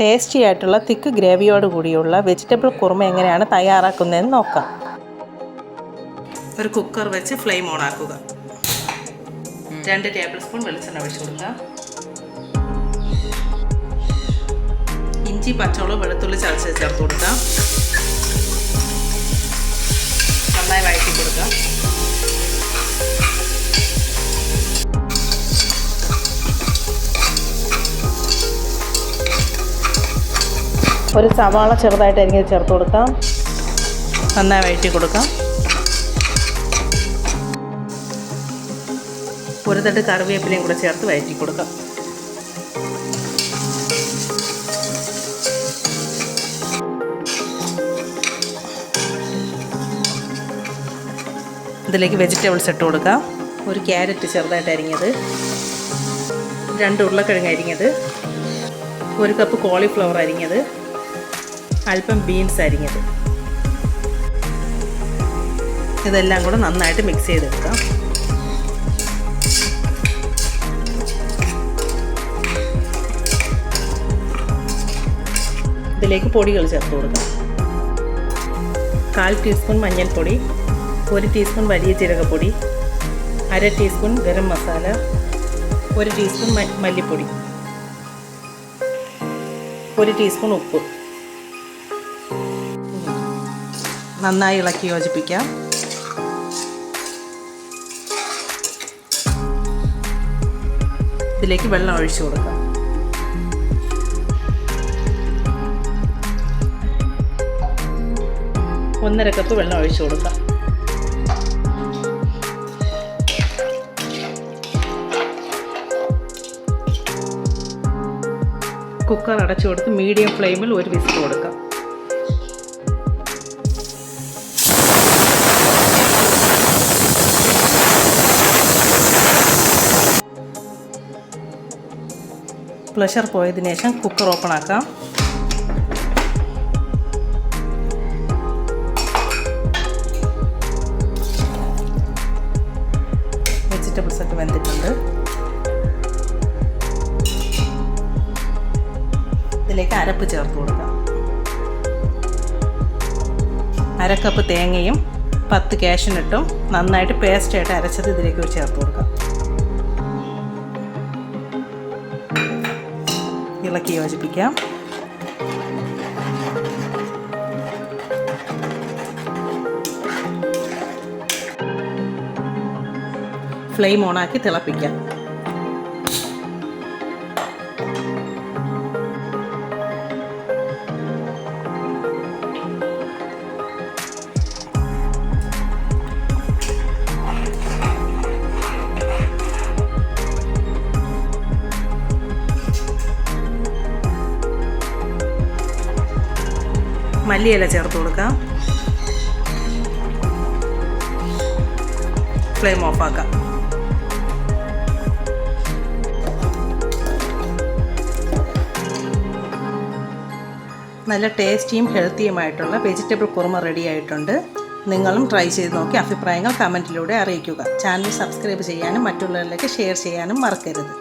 Tasty ആയിട്ടുള്ള തിക്ക് ഗ്രേവിയോട് കൂടിയുള്ള vegetable kurma എങ്ങനെയാണ് തയ്യാറാക്കുന്നതെന്ന് നോക്കാം. ഒരു കുക്കർ വെച്ച് ഫ്ലെയിം ഓൺ ആക്കുക. രണ്ട് ടേബിൾ സ്പൂൺ വെളിച്ചെണ്ണ ഒഴിച്ചു കൊടുക്കുക. ഇഞ്ചി പച്ചമുളക് വെളുത്തുള്ളി ചതച്ച് ചേർത്ത് കൊടുക്കുക. നന്നായി വഴറ്റി കൊടുക്കാം ഒരു സവാള ചെറുതായിട്ട് അരിഞ്ഞ് ചേർത്ത് കൊടുക്കാം. നന്നായി വഴറ്റി കൊടുക്കാം. ഒരു തട്ട് കറിവേപ്പിലയും കൂടെ ചേർത്ത് വഴറ്റി കൊടുക്കാം. ഇതിലേക്ക് വെജിറ്റബിൾസ് ഇട്ട് കൊടുക്കാം. ഒരു ക്യാരറ്റ് ചെറുതായിട്ട് അരിഞ്ഞത്. രണ്ട് ഉരുളക്കിഴങ്ങ് അരിഞ്ഞത്. ഒരു കപ്പ് കോളിഫ്ലവർ അരിഞ്ഞത്. അല്പം ബീൻസ് അരിഞ്ഞത്. ഇതെല്ലാം കൂടെ നന്നായിട്ട് മിക്സ് ചെയ്തെടുക്കാം. ഇതിലേക്ക് പൊടികൾ ചേർത്ത് കൊടുക്കാം. കാൽ ടീസ്പൂൺ മഞ്ഞൾപ്പൊടി ഒരു ടീസ്പൂൺ വലിയ ജീരകപ്പൊടി അര ടീസ്പൂൺ ഗരം മസാല ഒരു ടീസ്പൂൺ മല്ലിപ്പൊടി ഒരു ടീസ്പൂൺ ഉപ്പ്. നന്നായി ഇളക്കി യോജിപ്പിക്കാം. ഇതിലേക്ക് വെള്ളം ഒഴിച്ചു കൊടുക്കാം. ഒന്നര കപ്പ് വെള്ളം ഒഴിച്ചു കൊടുക്കാം. കുക്കർ അടച്ചു കൊടുത്ത് മീഡിയം ഫ്ലെയിമിൽ ഒരു വിസിൽ കൊടുക്കാം. പ്ലഷർ പോയതിനു ശേഷം കുക്കർ ഓപ്പൺ ആക്കാം. വെജിറ്റബിൾസ് ഒക്കെ വെന്തിട്ടുണ്ട്. ഇതിലേക്ക് അരപ്പ് ചേർത്ത് കൊടുക്കാം. അരക്കപ്പ് തേങ്ങയും പത്ത് കാഷ്യനിട്ടും നന്നായിട്ട് പേസ്റ്റായിട്ട് അരച്ചത് ഇതിലേക്ക് ചേർത്ത് കൊടുക്കാം. ഇളക്കി യോജിപ്പിക്കാം. ഫ്ലെയിം ഓണാക്കി തിളപ്പിക്കാം. മല്ലിയില ചേർത്ത് കൊടുക്കാം. ഫ്ലെയിം ഓഫാക്കാം നല്ല ടേസ്റ്റിയും ഹെൽത്തിയുമായിട്ടുള്ള വെജിറ്റബിൾ കുറുമ റെഡി ആയിട്ടുണ്ട്. നിങ്ങളും ട്രൈ ചെയ്ത് നോക്കി അഭിപ്രായങ്ങൾ കമന്റിലൂടെ അറിയിക്കുക. ചാനൽ സബ്സ്ക്രൈബ് ചെയ്യാനും മറ്റുള്ളവരിലേക്ക് ഷെയർ ചെയ്യാനും മറക്കരുത്.